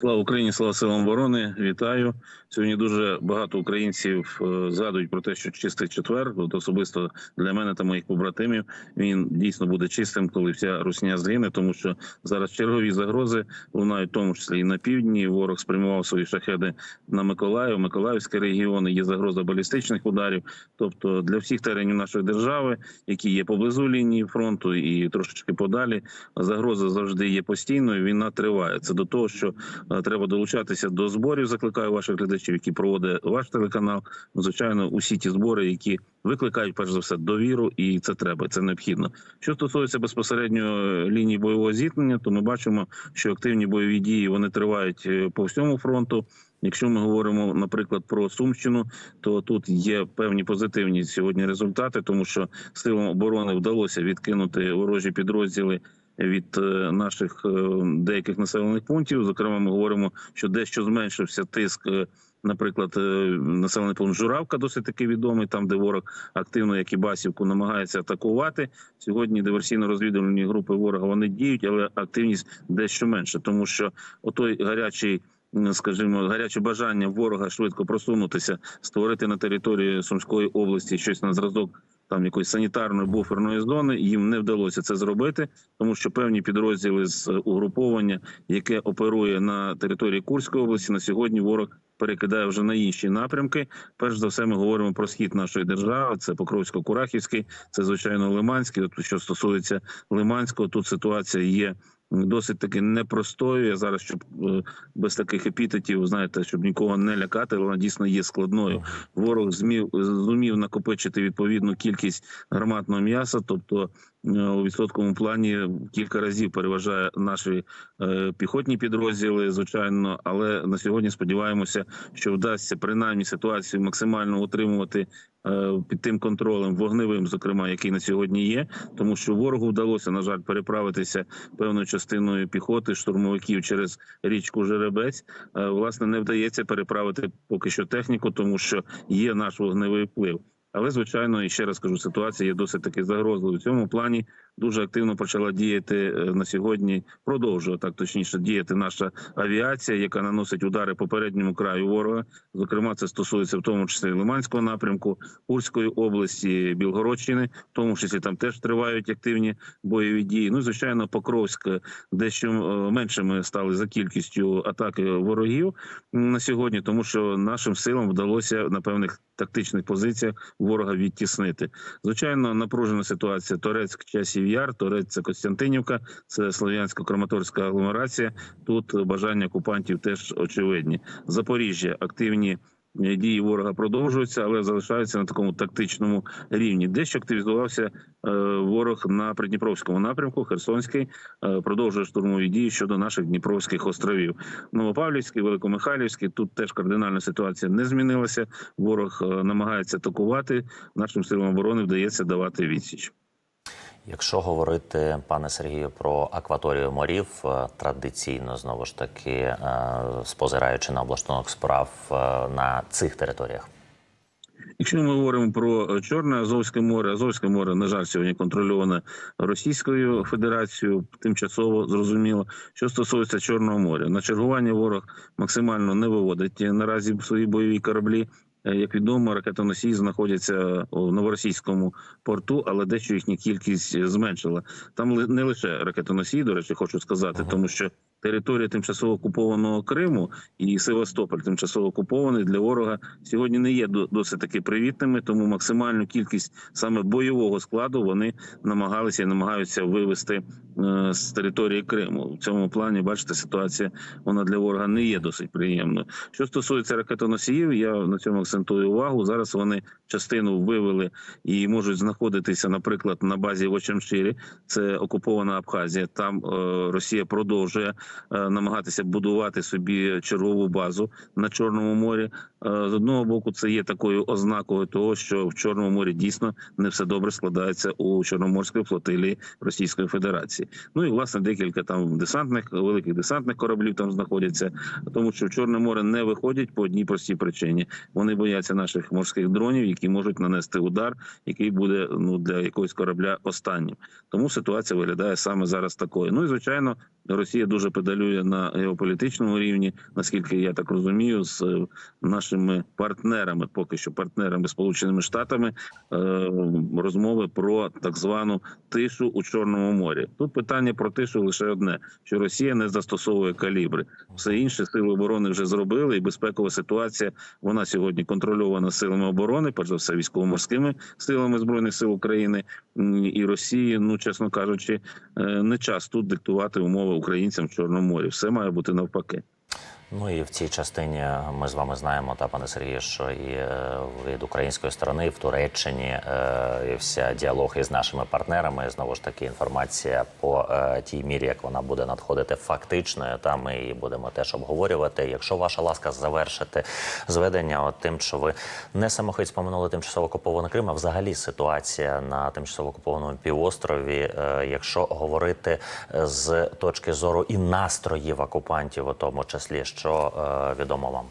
Слава Україні, слава силам оборони. Вітаю сьогодні. Дуже багато українців е, згадують про те, що чистий четвер, от особисто для мене та моїх побратимів, він дійсно буде чистим, коли вся русня згине, тому що зараз чергові загрози лунають, в тому числі і на півдні. Ворог спрямував свої шахеди на Миколаїв, Миколаївський регіон. Є загроза балістичних ударів. Тобто для всіх теренів нашої держави, які є поблизу лінії фронту і трошечки подалі, загроза завжди є постійною. Війна триває. Це до того, що Треба долучатися до зборів. Закликаю ваших глядачів, які проводить ваш телеканал. Ну, Звичайно, усі ті збори, які викликають перш за все довіру, і це треба, це необхідно. Що стосується безпосередньо е, лінії бойового зіткнення, то ми бачимо, що активні бойові дії вони тривають е, по всьому фронту. Якщо ми говоримо, наприклад, про Сумщину, то тут є певні позитивні сьогодні результати, тому що силам оборони вдалося відкинути ворожі підрозділи від е, наших е, деяких населених пунктів. Зокрема, ми говоримо, що дещо зменшився тиск. е, Наприклад, населений пункт Журавка досить таки відомий, там де ворог активно, як і Басівку, намагається атакувати. Сьогодні диверсійно-розвідувальні групи ворога вони діють, але активність дещо менше, тому що отой гарячий. Скажімо, гаряче бажання ворога швидко просунутися, створити на території Сумської області щось на зразок там якоїсь санітарної буферної зони. Їм не вдалося це зробити, тому що певні підрозділи з угруповання, яке оперує на території Курської області, на сьогодні ворог перекидає вже на інші напрямки. Перш за все, ми говоримо про схід нашої держави. Це Покровсько-Курахівський, це звичайно Лиманський. От що стосується Лиманського, тут ситуація є. Досить таки непростою. Я зараз, щоб е, без таких епітетів, знаєте, щоб нікого не лякати, вона дійсно є складною. Ворог змів зумів накопичити відповідну кількість гарматного м'яса, тобто у відсотковому плані кілька разів переважає наші е, піхотні підрозділи, звичайно. Але на сьогодні сподіваємося, що вдасться принаймні ситуацію максимально утримувати е, під тим контролем вогневим, зокрема, який на сьогодні є, тому що ворогу вдалося на жаль переправитися певною частиною піхоти штурмовиків через річку Жеребець. Е, Власне, не вдається переправити поки що техніку, тому що є наш вогневий вплив. Але звичайно, і ще раз кажу, ситуація є досить таки загрозливою. В цьому плані дуже активно почала діяти е, на сьогодні. Продовжує так точніше діяти наша авіація, яка наносить удари по передньому краю ворога. Зокрема, це стосується в тому числі Лиманського напрямку, Курської області, Білгородщини, в тому числі там теж тривають активні бойові дії. Ну, звичайно, Покровськ дещо е, меншими стали за кількістю атаки ворогів на сьогодні, тому що нашим силам вдалося на певних тактичних позиціях ворога відтіснити. Звичайно, напружена ситуація. Торецьк, часів яр, Торець це Костянтинівка, це слов'янсько-краматорська агломерація. Тут бажання окупантів теж очевидні. Запоріжжя активні. е, Дії ворога продовжуються, але залишаються на такому тактичному рівні. Дещо активізувався е, ворог на Придніпровському напрямку. Херсонський е, продовжує штурмові дії щодо наших Дніпровських островів. Новопавлівський, Великомихайлівський. Тут теж кардинальна ситуація не змінилася. Ворог намагається атакувати. Нашим силам оборони вдається давати відсіч. Якщо говорити, пане Сергію, про акваторію морів, е, традиційно знову ж таки е, спозираючи на облаштунок справ е, на цих територіях. Якщо ми говоримо про Чорне Азовське море, Азовське море, на жаль, сьогодні контрольоване Російською Федерацією, тимчасово зрозуміло. Що стосується Чорного моря, на чергування ворог максимально не виводить наразі свої бойові кораблі. Е, Як відомо, ракетоносії знаходяться у новоросійському порту, але дещо їхня кількість зменшила. Там не лише ракетоносії, до речі, хочу сказати, тому що територія тимчасово окупованого Криму і Севастополь, тимчасово окупований для ворога, сьогодні не є досить таки привітними. Тому максимальну кількість саме бойового складу вони намагалися і намагаються вивести е, з території Криму. В цьому плані бачите, ситуація вона для ворога не є досить приємною. Що стосується ракетоносіїв, я на цьому акцентую увагу. Зараз вони частину вивели і можуть знаходитися, наприклад, на базі в Очамширі, це окупована Абхазія. Там е, Росія продовжує намагатися будувати собі чергову базу на Чорному морі. Е, з одного боку, це є такою ознакою того, що в Чорному морі дійсно не все добре складається у Чорноморської флотилії Російської Федерації. Ну і власне декілька там десантних великих десантних кораблів там знаходяться, тому що в Чорне море не виходять по одній простій причині. Вони бояться наших морських дронів, які можуть нанести удар, який буде ну для якогось корабля останнім. Тому ситуація виглядає саме зараз такою. Ну і звичайно, Росія дуже педалює на геополітичному рівні, наскільки я так розумію, з е, нашими партнерами, поки що партнерами Сполученими Штатами, е, розмови про так звану тишу у Чорному морі. Тут питання про тишу лише одне: що Росія не застосовує калібри. Все інше сили оборони вже зробили, і безпекова ситуація вона сьогодні контрольована силами оборони, перш за все військово-морськими силами збройних сил України і Росії. Ну чесно кажучи, е, не час тут диктувати умови українцям в Чорному морі. Все має бути навпаки. Ну і в цій частині ми з вами знаємо, та пане Сергію, що і е, від української сторони і в Туреччині е, і вся діалог із нашими партнерами. Знову ж таки, інформація по е, тій мірі, як вона буде надходити фактичною. Та ми її будемо теж обговорювати. Якщо ваша ласка завершити зведення, от тим, що ви не самохить споминули тимчасово окупований Крим, а взагалі ситуація на тимчасово окупованому півострові, якщо говорити з точки зору і настроїв окупантів, у тому числі, що е, відомо вам.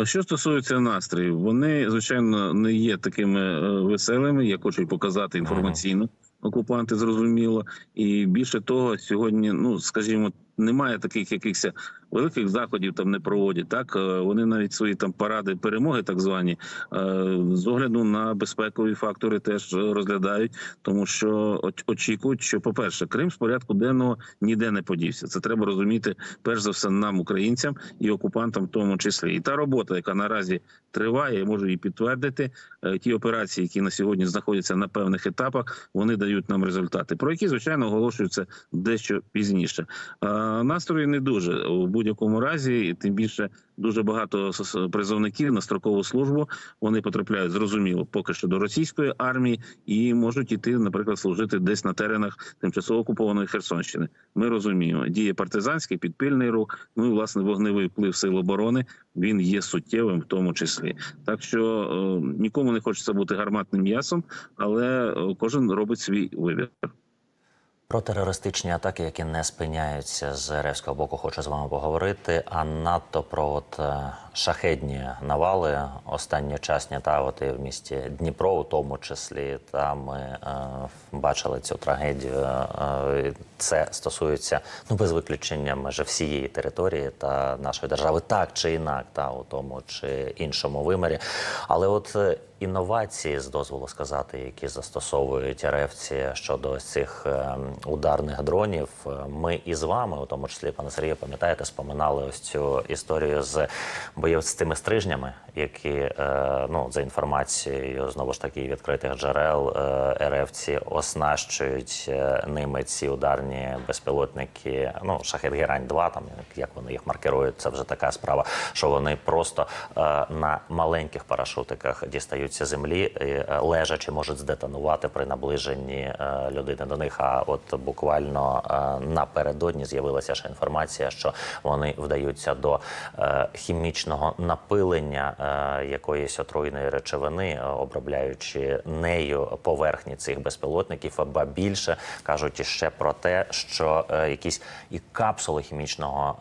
Е, Що стосується настроїв, вони звичайно не є такими е, веселими, Я хочу показати інформаційно. Окупанти зрозуміло, і більше того, сьогодні, ну скажімо, немає таких якихось великих заходів там не проводять. Так Е, вони навіть свої там паради перемоги, так звані, е, з огляду на безпекові фактори теж розглядають, тому що очікують, що, по перше, Крим з порядку денного ніде не подівся. Це треба розуміти перш за все нам, українцям і окупантам, в тому числі. І та робота, яка наразі триває, я можу її підтвердити. е, Ті операції, які на сьогодні знаходяться на певних етапах, вони дають нам результати, про які звичайно оголошуються дещо пізніше. Настрої не дуже у будь-якому разі, і тим більше дуже багато призовників на строкову службу. Вони потрапляють зрозуміло поки що до російської армії і можуть іти, наприклад, служити десь на теренах тимчасово окупованої Херсонщини. Ми розуміємо, діє партизанський підпільний рух. Ну і власне вогневий вплив сил оборони він є суттєвим в тому числі. Так що е, нікому не хочеться бути гарматним м'ясом, але е, кожен робить свій вибір. Про терористичні атаки, які не спиняються з ревського боку, хочу з вами поговорити. А надто про от е, шахедні навали останньочасні та от і в місті Дніпро, у тому числі, та ми е, бачили цю трагедію. Е, це стосується ну без виключення майже всієї території та нашої держави, так чи інак, та у тому чи іншому вимірі. Але от е, інновації з дозволу сказати, які застосовують РФці щодо цих е, ударних дронів. Ми і з вами, у тому числі, пане Сергію, пам'ятаєте, споминали ось цю історію з боєв з цими стрижнями, які е, ну за інформацією знову ж таки відкритих джерел е, РФці оснащують е, ними ці ударні безпілотники. Ну шахет Герань 2 там як вони їх маркерують, це вже така справа, що вони просто на маленьких парашутиках дістаються землі, лежачи можуть здетонувати при наближенні людини до них. А от буквально напередодні з'явилася ще інформація, що вони вдаються до е, хімічного напилення е, якоїсь отруйної речовини, е, обробляючи нею поверхні цих безпілотників, ба більше кажуть ще про те, що е, якісь і капсули хімічного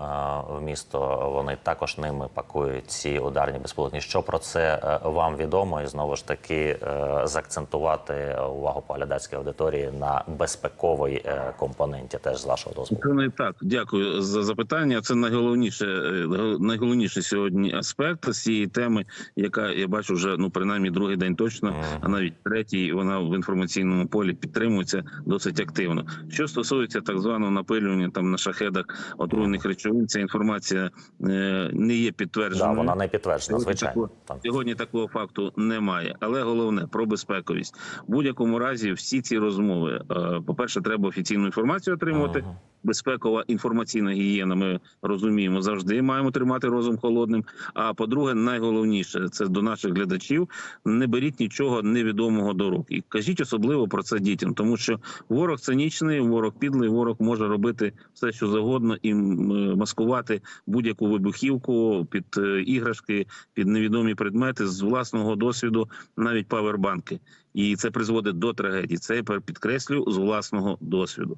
вмісту вони також ними пакують ці ударні безпілотні. Що про це вам відомо? І знову ж таки заакцентувати увагу поглядацької аудиторії на безпековій компоненті, теж з вашого дозволу. Так. Дякую за запитання. Це найголовніше, е, найголовніший сьогодні аспект з цієї теми, яка я бачу вже ну принаймні другий день точно, а навіть третій вона в інформаційному полі підтримується досить активно. Що стосується так званого напилювання там на шахедах отруйних речовин, ця інформація е, не є Да, вона не підтверджена, Сьогодні звичайно. такого- Сьогодні такого факту немає, але головне про безпековість. В будь-якому разі, всі ці розмови, е, по перше, треба офіційну інформацію отримувати. Безпекова інформаційна гігієна. Ми розуміємо, завжди маємо тримати розум холодним. А по-друге, найголовніше це до наших глядачів: не беріть нічого невідомого до рук і кажіть особливо про це дітям, тому що ворог цинічний, ворог підлий, ворог може робити все, що завгодно, і е, маскувати будь-яку вибухівку під е, іграшки, під невідомі предмети з власного досвіду, навіть павербанки. І це призводить до трагедії. Це я підкреслю з власного досвіду.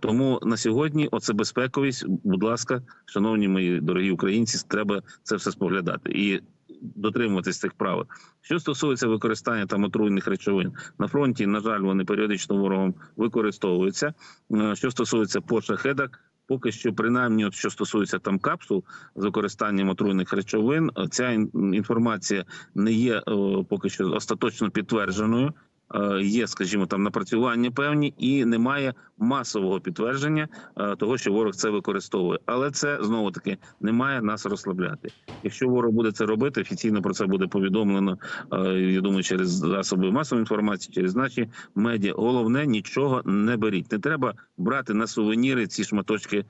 Тому на сьогодні оце безпековість. Будь ласка, шановні мої дорогі українці, треба це все споглядати і дотримуватись цих правил. Що стосується використання там отруйних речовин на фронті, на жаль, вони періодично ворогом використовуються. Е, Що стосується по шахедах, Поки що, принаймні, от що стосується там капсул з використанням отруйних речовин, ця інформація не є е, поки що остаточно підтвердженою. Е, Є, скажімо, там напрацювання певні, і немає масового підтвердження е, того, що ворог це використовує. Але це знову таки не має нас розслабляти. Якщо ворог буде це робити, офіційно про це буде повідомлено. е, Я думаю, через засоби масової інформації, через наші медіа. Головне нічого не беріть. Не треба брати на сувеніри ці шматочки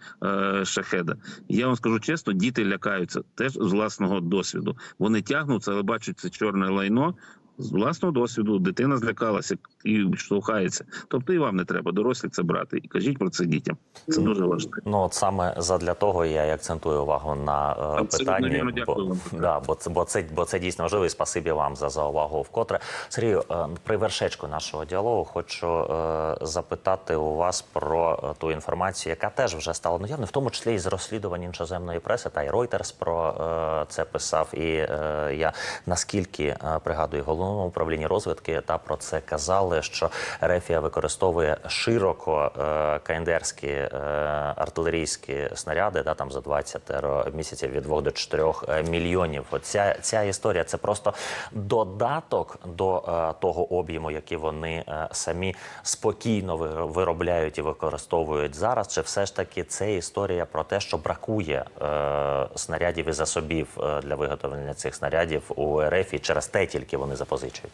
шахеда. Я вам скажу чесно, діти лякаються теж з власного досвіду. Вони тягнуться, але бачать це чорне лайно. З власного досвіду дитина злякалася і штовхається. Тобто і вам не треба дорослі це брати. І кажіть про це дітям. Це дуже важливо. Ну от саме задля того я і акцентую увагу на е, питанні, бо, да, бо це бо це бо це дійсно важливо. І спасибі вам за, за увагу вкотре. Сергію, е, при вершечку нашого діалогу хочу е, запитати у вас про е, ту інформацію, яка теж вже стала наявною, в тому числі і з розслідувань іншоземної преси, та й Reuters про е, це писав. І е, я наскільки е, пригадую, в головному управлінні розвідки та про це казали, що Рефія використовує широко е, каєндерські е, артилерійські снаряди, да, там за 20 місяців від 2 до 4 мільйонів. Оця ця історія це просто додаток до е, того об'єму, який вони е, самі спокійно виробляють і використовують зараз. Чи все ж таки це історія про те, що бракує е, снарядів і засобів е, для виготовлення цих снарядів у РФ і через те тільки вони ոպոզիցիայի։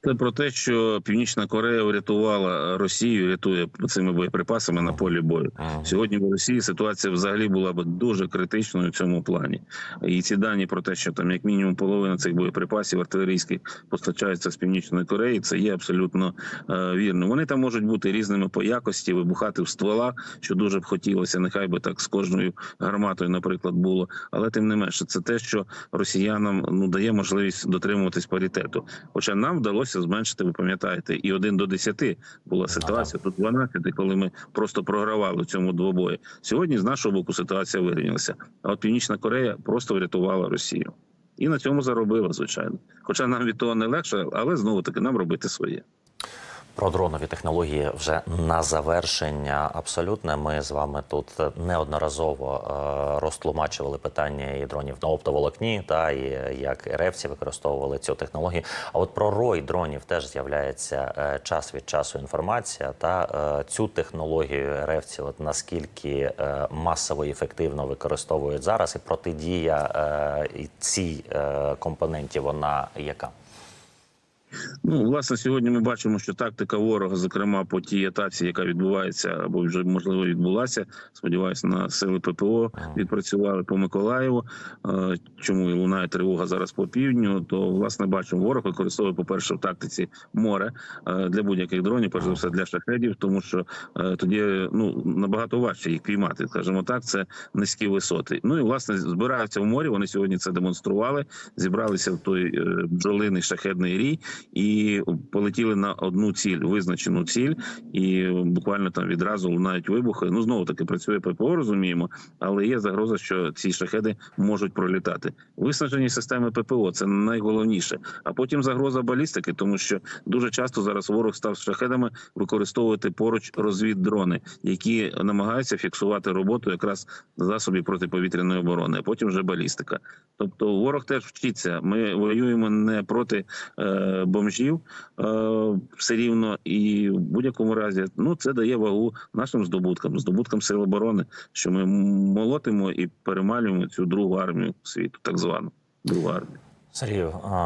Це про те, що Північна Корея врятувала Росію, рятує цими боєприпасами на полі бою. Сьогодні в Росії ситуація взагалі була б дуже критичною в цьому плані. І ці дані про те, що там як мінімум половина цих боєприпасів артилерійських постачається з північної Кореї, це є абсолютно е, вірно. Вони там можуть бути різними по якості, вибухати в стволах, що дуже б хотілося. Нехай би так з кожною гарматою, наприклад, було. Але тим не менше, це те, що росіянам ну дає можливість дотримуватись паритету. Хоча нам вдалося зменшити, ви пам'ятаєте, і один до 10 була ситуація. Тут 12, коли ми просто програвали в цьому двобої. Сьогодні з нашого боку ситуація вирівнялася. А от Північна Корея просто врятувала Росію. І на цьому заробила, звичайно. Хоча нам від того не легше, але знову таки нам робити своє. Про дронові технології вже на завершення. Абсолютне. Ми з вами тут неодноразово е, розтлумачували питання і дронів на оптоволокні, та і як РФці використовували цю технологію. А от про рой дронів теж з'являється е, час від часу інформація. Та е, цю технологію РФці, от наскільки е, масово і ефективно використовують зараз, і протидія е, цій е, компоненті, вона яка? Ну, власне, сьогодні ми бачимо, що тактика ворога, зокрема по тій атаці, яка відбувається або вже можливо відбулася. Сподіваюся, на сили ППО відпрацювали по Миколаєву. Е, Чому і лунає тривога зараз по півдню? То власне бачимо, ворог використовує, по перше, в тактиці море е, для будь-яких дронів, перш за все для шахедів, тому що е, тоді ну набагато важче їх піймати. скажімо так, це низькі висоти. Ну і власне збираються в морі. Вони сьогодні це демонстрували. Зібралися в той бджолиний шахедний рій і полетіли на одну ціль, визначену ціль, і буквально там відразу лунають вибухи. Ну знову таки працює ППО, розуміємо, але є загроза, що ці шахеди можуть пролітати. Виснажені системи ППО це найголовніше. А потім загроза балістики, тому що дуже часто зараз ворог став з шахедами використовувати поруч розвіддрони, які намагаються фіксувати роботу якраз засобів протиповітряної оборони, а потім вже балістика. Тобто ворог теж вчиться. Ми воюємо не проти е, бомжів е, все рівно, і в будь-якому разі ну це дає вагу нашим здобуткам, здобуткам сил оборони, що ми молотимо і перемалюємо цю другу армію світу, так звану другу армію. Сергію,